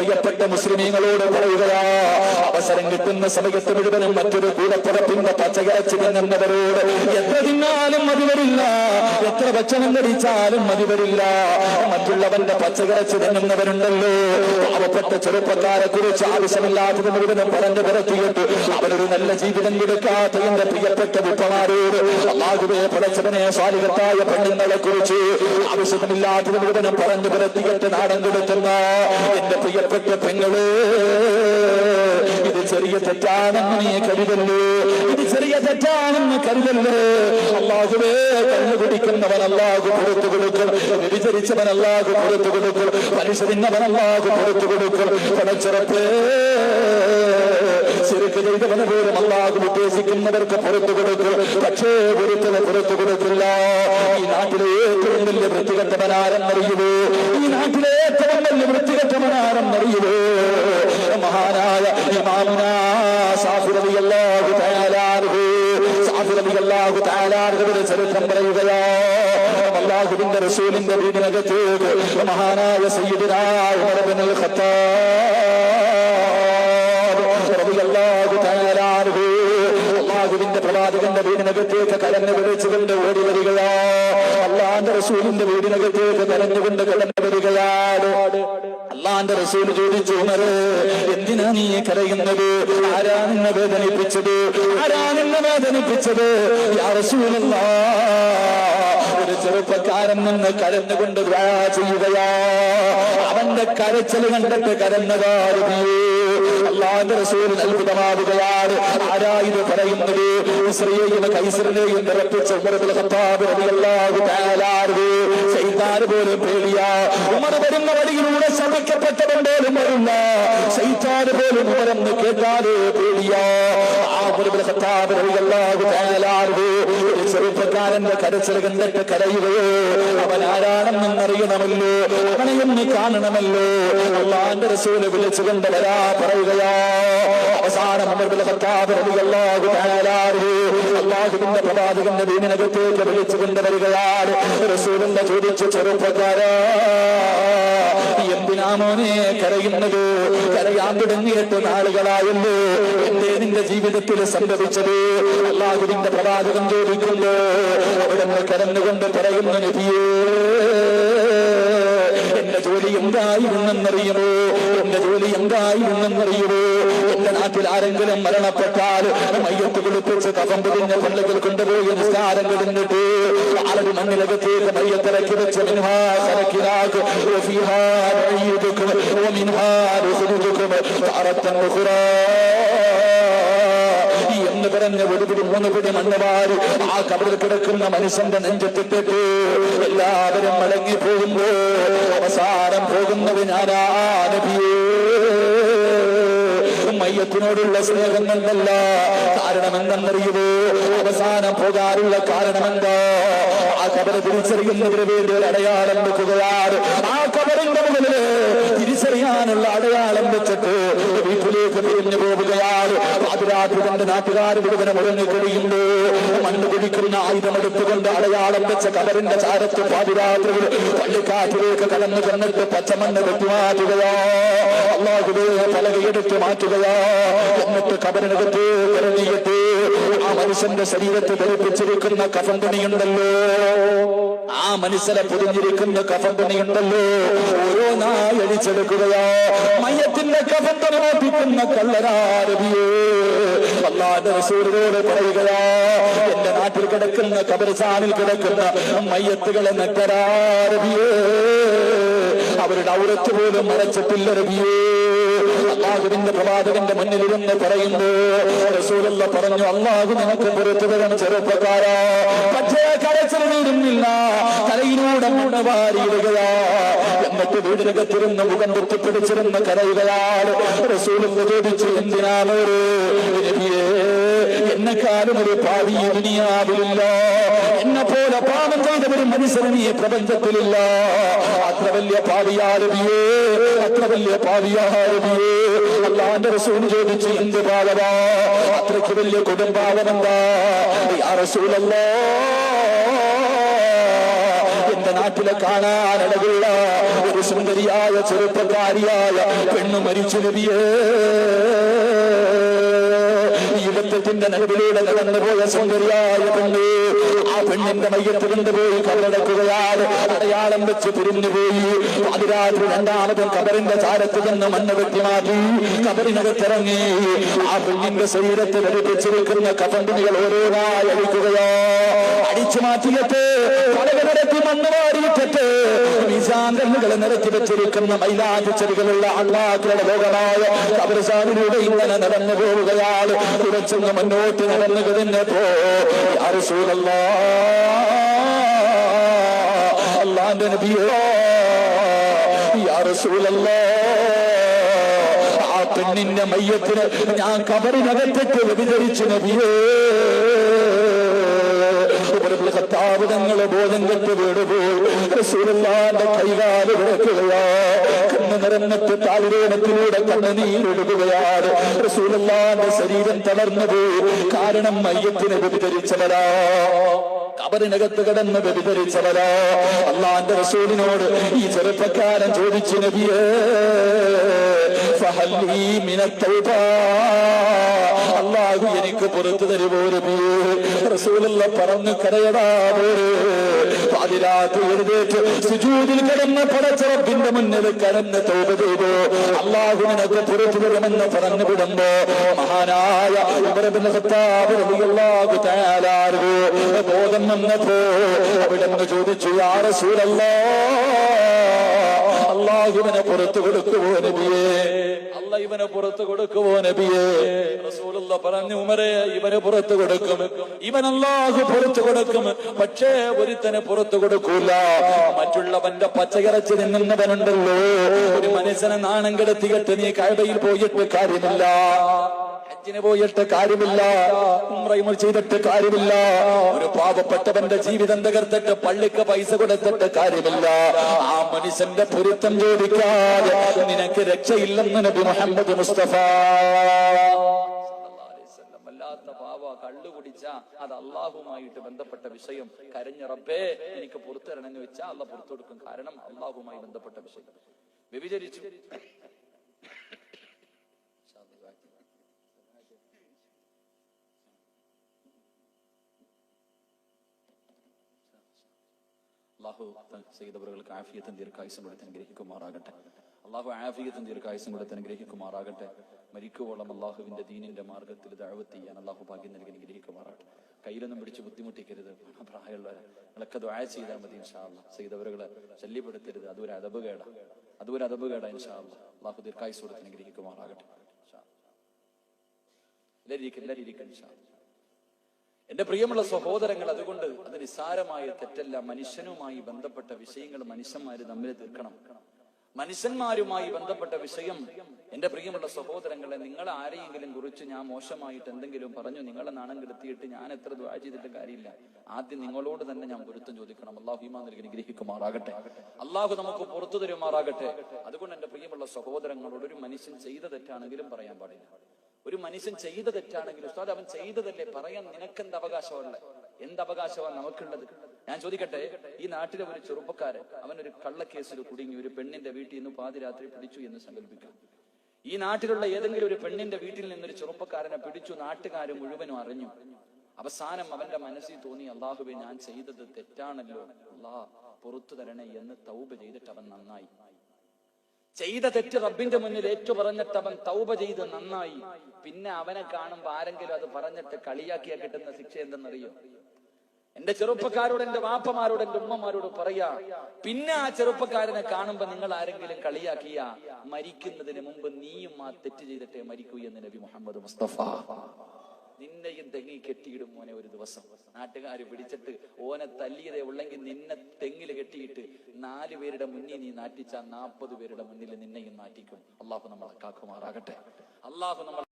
പ്രിയപ്പെട്ട മുസ്ലിമീങ്ങളോട് പറയുക. അവസരം കിട്ടുന്ന സമയത്ത് മുഴുവനും മറ്റൊരു കൂടപ്പുറപ്പിന്റെ പച്ചകരച്ചു തിന്നുന്നവരോട് എത്ര തിന്നാലും മതി വരില്ല. എത്ര ഭക്ഷണം കഴിച്ചാലും മതി വരില്ല. മറ്റുള്ളവന്റെ പച്ചകരച്ചു തിന്നുന്നവരുണ്ടല്ലോ. പാവപ്പെട്ട ചെറുപ്പക്കാരെ കുറിച്ച് ആവശ്യമില്ലാത്തത് മുഴുവനും പറഞ്ഞു പുറത്തിയിട്ട് അവരൊരു നല്ല ജീവിതം കൊടുക്കാത്ത എന്റെ പ്രിയപ്പെട്ട വിപ്പമാരോട് ആകുവേ പടച്ചവനെ സ്വാലികത്തായ പെണ്ണുങ്ങളെ കുറിച്ച് ആവശ്യമില്ലാത്തത് മുഴുവനും പറഞ്ഞു പുറത്തിയിട്ട് നാടൻ കൊടുക്കുന്ന എന്റെ പ്രിയപ്പെട്ട പെങ്ങൾ ഇത് ചെറിയ തെറ്റാണെന്ന് നീ കരുതല്ലേ? ഇത് ചെറിയ തെറ്റാണെന്ന് കരുതല്ലേ? അല്ലാഹുവേ കണ്ണു കുടിക്കുന്നവൻ അള്ളാഹു പുറത്തു കൊടുക്കും. വ്യഭിചരിച്ചവൻ അള്ളാഹു പുറത്തു കൊടുക്കും. മനുഷ്യരിന്നവൻ അള്ളാഹു പുറത്തു കൊടുക്കും. പണച്ചിറപ്പ് ശരിക്ക് ചെയ്തവന് പോലും അള്ളാഹു ഉദ്ദേശിക്കുന്നവർക്ക് പുറത്തു കൊടുക്കും. പക്ഷേ ഒരുത്തന് പുറത്തു കൊടുക്കില്ല. ഈ നാട്ടിലെ ഏറ്റവും വലിയ വൃത്തികെട്ടവനാരെന്നറിയുമോ? ഈ നാട്ടിലെ വലിയ വൃത്തികെട്ടവനാരെന്നറിയുമോ മഹാനായ ഇമാമുന തആലാഹുവിന്റെ ചരിത്രം പറയുകയാ റസൂലിന്റെ വീടിനകത്തേക്ക് മഹാനായ സയ്യിദുനാ ഉമർ ഇബ്നുൽ ഖത്താബ് റളിയല്ലാഹു തആല അൻഹു അല്ലാഹുവിന്റെ പ്രവാചകന്റെ വീടിനകത്തേക്ക് കലന്നു വിളിച്ചുകൊണ്ട് ഓടി വരികയാ. അള്ളാന്റെ റസൂലിന്റെ വീടിനകത്തേക്ക് തെരഞ്ഞുകൊണ്ട് കലന്നു വരികയാണ് അള്ളാന്റെ റസൂൽ ചോദിച്ചു എന്തിനാ നീ കരയുന്നത്? ആരാ നിന്നെ വേദനിപ്പിച്ചത്? ആരാ നിന്നെ വേദനിപ്പിച്ചത്? യാ റസൂലല്ലാ ഒരു ചെറുപ്പക്കാരൻ നിന്ന് കരഞ്ഞുകൊണ്ട് ചെയ്യുകയാ. അവന്റെ കരച്ചൽ കണ്ടിട്ട് കരഞ്ഞതാരുതിയേ അള്ളാന്റെ റസൂൽ അത്ഭുതമാവുകയാണ് ആരാ ഇത് പറയുന്നത്? ഇസ്രയേലിനെ കൈസറിനെയും നിറപ്പിച്ച ഉമർബുൽ ഖത്താബ് റളിയല്ലാഹു തആല ശൈത്താൻ പോലും പേടിയ. ഉമർ വരുന്ന വഴിയിലൂടെ ശപിക്കപ്പെട്ടവൻ പോലും വരില്ല ശൈത്താൻ പോലും ഉമരെന്ന് കേട്ടാലേ പേടിയ. ചെറുപ്പക്കാരന്റെ കരച്ചിൽ കണ്ടിട്ട് കരയുകയോ അവൻ ആരാണെന്നറിയണമല്ലോ നീ കാണണമല്ലോ അള്ളാന്റെ റസൂൽ വിളിച്ചുകൊണ്ട് വരാ പറയുകയാ. അവസാനം അള്ളാഹുവിന്റെ പ്രവാചകന്റെ വീടിനകത്തേക്ക് വിളിച്ചുകൊണ്ട് വരികയാണ്. റസൂലിന്റെ ചോദിച്ചു ചെറുപ്പക്കാരാ എന്തിനാ മോനെ കരയുന്നത്? കരയാൻ തുടങ്ങിയിട്ട് നാളുകളായല്ലോ എന്റെ നിന്റെ ജീവിതത്തിൽ സംഭവിച്ചത് അള്ളാഹുവിന്റെ പ്രവാചകൻ ചോദിക്കുന്നു അവിടെ നിന്ന് കരന്നുകൊണ്ട് പറയുന്നു നബിയേ എന്റെ ജോലി എന്തായിരുന്നെന്നറിയുമോ എന്റെ ജോലി എന്തായിരുന്നെന്നറിയുമോ എന്റെ നാട്ടിൽ ആരെങ്കിലും മരണപ്പെട്ടാൽ മയ്യത്ത് കുളിപ്പിച്ച് കഫം പൊതിഞ്ഞ പള്ളികൾ കൊണ്ടുപോയി നിസ്കാരം കിടന്നിട്ട് ആളൊരു മണ്ണിലകത്തേക്ക് മയ്യത്തിറക്കി വെച്ച് മിൻഹാ സരക്കിലാക്ക് وفيها نعيدكم ومنها نخرجكم تارة أخرى എന്ന് പറഞ്ഞ് ഒരു പിടി മൂന്ന് പിടി മണ്ണ് ആ കബറിൽ കിടക്കുന്ന മനുഷ്യന്റെ നെഞ്ചത്തിട്ടിട്ട് എല്ലാവരും മടങ്ങി പോകുമ്പോ അവസാനം പോകുന്നത് ഞാനാ നബിയേ. മയ്യത്തിനോടുള്ള സ്നേഹം എന്നല്ല കാരണം എന്തെന്നറിയുമോ അവസാനം പോകാറുള്ള കാരണം എന്താ ആ കബറ് തിരിച്ചറിയുന്നതിന് വേണ്ടി ഒരു അടയാളം വെക്കുകയാണ്. ആ കബറിന്റെ മുകളിൽ തിരിച്ചറിയാനുള്ള അടയാളം വെച്ചിട്ട് വീട്ടിലേക്ക് തിരിഞ്ഞു പോവുകയാണ്. പാതിരാത്രി തന്റെ നാട്ടുകാർ മുഴുവനും മുഴങ്ങി കഴിയുമ്പോ മണ്ണ് കുടിക്കുന്ന ആയുധം എടുത്തുകൊണ്ട് അടയാളം വെച്ച കബറിന്റെ ചാരത്ത് പാതിരാത്രിയിൽ പള്ളിക്കാറ്റിലേക്ക് കടന്നു കന്നിട്ട് പച്ചമണ്ണ് വെട്ടി മാറ്റുകയോ. അള്ളാഹുവേ പലകയെടുത്ത് മാറ്റുകയോ. എന്നിട്ട് കബറിനകത്ത് ഇറങ്ങിയിട്ട് മനുഷ്യന്റെ ശരീരത്തെ ധരിപ്പിച്ചിരിക്കുന്ന കഫം തുണിയുണ്ടല്ലോ ആ മനുഷ്യനെ പൊതിഞ്ഞിരിക്കുന്ന കഫം തുണിയുണ്ടല്ലോ ഓരോന്നായി അടിച്ചെടുക്കുകയോ. മയത്തിന്റെ കഫം തുണി മോപ്പിക്കുന്ന കള്ളരാരവിയേ എന്റെ നാട്ടിൽ കിടക്കുന്ന കബരസാനിൽ കിടക്കുന്ന മയ്യത്തുകളെ നക്കരാരവിയേ അവരുടെ ഔറത്ത് പോലും മറച്ചിട്ടില്ല രവിയേ അള്ളാഹുവിന്റെ പ്രവാചകന്റെ മുന്നിലിരുന്ന് പറയുന്നു റസൂലുള്ള പറഞ്ഞു അള്ളാഹു നിനക്ക് പുറത്തു വരണം ചെറുപ്പക്കാരാ. പക്ഷേ കരച്ചിൽ വീടുന്നില്ല തലയിലൂടെ മൂന്ന് വാരിയിടുകയാ. എന്നിട്ട് വീടിനകത്തിരുന്ന് മുഖം പൊത്തിപ്പിടിച്ചിരുന്ന് കരയുകയാണ് റസൂലുള്ള ചോദിച്ചു എന്തിനാണ് എന്നെക്കാളും ഒരു ഈ ദുനിയാവിലില്ല എന്നെ പോലെ പാപം ചെയ്ത ഒരു മനുഷ്യന് പ്രപഞ്ചത്തിലില്ല. അത്ര വലിയ പാവിയാരബിയേ അത്ര വലിയ പാവിയാരബിയേ അള്ളാന്റെ റസൂൽ ചോദിച്ചു എന്ത് പാലവാ അത്രയ്ക്ക് വലിയ കൊടുംപാവനെന്താ യാ എന്റെ നാട്ടിലെ കാണാനടകുള്ള ഒരു സുന്ദരിയായ ചെറുപ്പക്കാരിയായ പെണ്ണു മരിച്ചു നബിയേ. യുവത്വത്തിന്റെ നടുവിലൂടെ നടന്നുപോയ സുന്ദരിയായ പെണ്ണ് ആ പെണ്ണിന്റെ മയ്യത്ത് പോയി കബറടക്കുകയാണ് അടയാളം വെച്ച് പിരിഞ്ഞുപോയി. അതിരാത്രി രണ്ടാമതും കബറിന്റെ ചാരത്ത് നിന്ന് മണ്ണ് വെട്ടി മാറ്റി കബറിനകത്തിറങ്ങി. ആ പെണ്ണിന്റെ ശരീരത്തിൽ കഫണ്ടുണികൾ ഓരോന്നായി അഴിക്കുകയോ. അടിച്ചു മാറ്റിയിട്ട് വിശാന്തങ്ങളെ നിരത്തി വെച്ചിരിക്കുന്ന മൈലാതി ചെടികളുള്ള അള്ളാഹുടെ ലോകമായ കബർസാനിലൂടെ ഇങ്ങനെ നടന്നു പോവുകയാണ്. കുറച്ചൊന്ന് മുന്നോട്ട് നടന്നു തന്നെ പോസൂലല്ല അള്ളാന്റെ നബിയോ യാറസൂലല്ലാ ആ പെണ്ണിന്റെ മയ്യത്തിന് ഞാൻ കബറിനകത്തിട്ട് വ്യതിചരിച്ചു നബിയേ. കത്താവിടങ്ങളെ ബോധം കെട്ട് വീടുപോയി റസൂലുള്ളാന്റെ കൈകാൽ വിറക്കുകയാ കണ്ണ് നിറഞ്ഞിട്ട് താലിരേണത്തിലൂടെ കണ്ണുനീരൊഴുകുകയാണ് റസൂലല്ലാന്റെ ശരീരം തളർന്നു പോയി. കാരണം മയ്യത്തിനെ വ്യഭിചരിച്ചവരാ കബറിനകത്ത് കിടന്ന് വ്യതിപരിച്ചവരാ അള്ളാന്റെ റസൂലിനോട് ഈ ചെറുപ്പക്കാരൻ ചോദിച്ചു നബിയേ അള്ളാഹു എനിക്ക് പുറത്തു തരുമോ നബിയേ? പറഞ്ഞു കരയടാ പടച്ചറപ്പിന്റെ മുന്നിൽ കരന്ന് തോപ ചെയ്തു. അള്ളാഹു നിനക്ക് പുറത്തു തരുമെന്ന് പറഞ്ഞു വിടുമ്പോ മഹാനായ ഉമർബിൻ സത്താപുരമുള്ള ബോധം വന്നപ്പോ അവിടെന്ന് ചോദിച്ചു യാ റസൂലല്ലാ അള്ളാഹുവിനെ പുറത്തു കൊടുക്കുവോ നബിയേ? അല്ല ഇവനെ പുറത്തു കൊടുക്കുവോ നബിയേ? റസൂലുള്ള പറഞ്ഞു ഉമരെ ഇവനെ പുറത്തു കൊടുക്കും. ഇവൻ അള്ളാഹു പുറത്തു കൊടുക്കും. പക്ഷേ ഒരുത്തനെ പുറത്തു കൊടുക്കൂല. മറ്റുള്ളവന്റെ പച്ചയിറച്ചി നിന്നുന്നവനുണ്ടല്ലോ ഒരു മനുഷ്യനെ നാണം കെടുത്തിയിട്ട് നീ കഴവയിൽ പോയിട്ട് കാര്യമില്ല. ഹജ്ജിന് പോയിട്ട് കാര്യമില്ല. ഉംറയും ചെയ്തിട്ട് കാര്യമില്ല. ഒരു പാവപ്പെട്ടവന്റെ ജീവിതം തകർത്തിട്ട് പള്ളിക്ക് പൈസ കൊടുത്തിട്ട് കാര്യമില്ല. ആ മനുഷ്യന്റെ പൊരുത്തം ചോദിക്കാതെ നിനക്ക് രക്ഷയില്ലെന്ന് നബി മുഹമ്മദ് മുസ്തഫ. വല്ലാത്ത പാവ കള്ളു കുടിച്ച അത് അള്ളാഹുമായിട്ട് ബന്ധപ്പെട്ട വിഷയം. കരഞ്ഞ റബ്ബേ എനിക്ക് പുറത്തിറങ്ങി വെച്ചാൽ അല്ല പുറത്തു കൊടുക്കും. കാരണം അള്ളാഹുമായി ബന്ധപ്പെട്ട വിഷയം. വ്യഭിചരിച്ചു. അള്ളാഹു ചെയ്തവർക്ക് ആഫിയത്തും ദീർഘായുസം കൊടുത്ത് അനുഗ്രഹിക്കുമാറാകട്ടെ. അള്ളാഹു ആഫിയത്തും ദീർഘായുസം കൊടുത്ത് അനുഗ്രഹിക്കുമാറാകട്ടെ. മരിക്കുവോളം അള്ളാഹുവിന്റെ ദീനിന്റെ മാർഗത്തിൽ ദഴവത്ത് ചെയ്യാൻ അള്ളാഹു ഭാഗ്യം നൽകി അനുഗ്രഹിക്കുമാറാകട്ടെ. കയ്യിലൊന്നും പിടിച്ച് ബുദ്ധിമുട്ടിക്കരുത്. പ്രായമുള്ളവരെ നിങ്ങളൊക്കെ ദ്വായ ചെയ്താൽ മതി ഇൻഷാല്ല ചെയ്തവരുകളെ ശല്യപ്പെടുത്തരുത്. അതൊരു അതബ് കേട. അതൊരു അതബ് കേട ഇൻഷാല്ല അള്ളാഹു ദീർഘായുസ് കൊടുത്ത് അനുഗ്രഹിക്കുമാറാകട്ടെ. എല്ലാവരും ഇരിക്കും എല്ലാവരും ഇരിക്കും ഇൻഷാ അല്ലാ. എന്റെ പ്രിയമുള്ള സഹോദരങ്ങൾ അതുകൊണ്ട് അത് നിസ്സാരമായ തെറ്റല്ല. മനുഷ്യനുമായി ബന്ധപ്പെട്ട വിഷയങ്ങൾ മനുഷ്യന്മാര് തമ്മിൽ തീർക്കണം. മനുഷ്യന്മാരുമായി ബന്ധപ്പെട്ട വിഷയം എന്റെ പ്രിയമുള്ള സഹോദരങ്ങളെ നിങ്ങൾ ആരെയെങ്കിലും കുറിച്ച് ഞാൻ മോശമായിട്ട് എന്തെങ്കിലും പറഞ്ഞു നിങ്ങളെ നാണം കെടുത്തിയിട്ട് ഞാൻ എത്ര ദ്വാ ചെയ്തിട്ട് കാര്യമില്ല. ആദ്യം നിങ്ങളോട് തന്നെ ഞാൻ പൊരുത്തം ചോദിക്കണം. അള്ളാഹു ഈമാൻ നൽകി അനുഗ്രഹിക്കുമാറാകട്ടെ. അള്ളാഹു നമുക്ക് പുറത്തു തരുമാറാകട്ടെ. അതുകൊണ്ട് എന്റെ പ്രിയമുള്ള സഹോദരങ്ങളോട് ഒരു മനുഷ്യൻ ചെയ്ത തെറ്റാണെങ്കിലും പറയാൻ പാടില്ല. ഒരു മനുഷ്യൻ ചെയ്ത തെറ്റാണെങ്കിൽ ഉസ്താദ് അവൻ ചെയ്തതല്ലേ പറയാൻ നിനക്കെന്ത് അവകാശമല്ല എന്ത് അവകാശമാണ് നമുക്കുള്ളത്? ഞാൻ ചോദിക്കട്ടെ ഈ നാട്ടിലെ ഒരു ചെറുപ്പക്കാരൻ അവൻ ഒരു കള്ളക്കേസിൽ കുടുങ്ങി ഒരു പെണ്ണിന്റെ വീട്ടിൽ നിന്ന് പാതിരാത്രി പിടിച്ചു എന്ന് സങ്കല്പിക്കാം. ഈ നാട്ടിലുള്ള ഏതെങ്കിലും ഒരു പെണ്ണിന്റെ വീട്ടിൽ നിന്ന് ഒരു ചെറുപ്പക്കാരനെ പിടിച്ചു നാട്ടുകാർ മുഴുവനും അറിഞ്ഞു. അവസാനം അവന്റെ മനസ്സിൽ തോന്നി അള്ളാഹുബെ ഞാൻ ചെയ്തത് തെറ്റാണല്ലോ. അള്ളാഹ് പുറത്തു തരണേ എന്ന് തൗബ ചെയ്തിട്ട് അവൻ നന്നായി. ചെയ്ത തെറ്റ് റബ്ബിന്റെ മുന്നിൽ ഏറ്റു പറഞ്ഞിട്ട് അവൻ തൗബ ചെയ്ത് നന്നായി. പിന്നെ അവനെ കാണുമ്പോ ആരെങ്കിലും അത് പറഞ്ഞിട്ട് കളിയാക്കിയാ കിട്ടുന്ന ശിക്ഷ എന്തെന്നറിയോ? എന്റെ ചെറുപ്പക്കാരോട് എന്റെ വാപ്പമാരോട് എന്റെ ഉമ്മമാരോട് പറയാ പിന്നെ ആ ചെറുപ്പക്കാരനെ കാണുമ്പോ നിങ്ങൾ ആരെങ്കിലും കളിയാക്കിയ മരിക്കുന്നതിന് മുമ്പ് നീയും ആ തെറ്റ് ചെയ്തിട്ടേ മരിക്കൂ എന്ന് നബി മുഹമ്മദ് മുസ്തഫ. നിന്നെയും തെങ്ങി കെട്ടിയിടും മോനെ ഒരു ദിവസം. നാട്ടുകാർ പിടിച്ചിട്ട് ഓനെ തല്ലിയതേ ഉള്ളെങ്കിൽ നിന്നെ തെങ്ങിൽ കെട്ടിയിട്ട് നാല് പേരുടെ മുന്നിൽ നീ നാറ്റിച്ചാൽ നാൽപ്പത് പേരുടെ മുന്നിൽ നിന്നെയും നാറ്റിക്കും. അള്ളാഹു നമ്മളെ കാക്കുമാറാകട്ടെ. അള്ളാഹു നമ്മൾ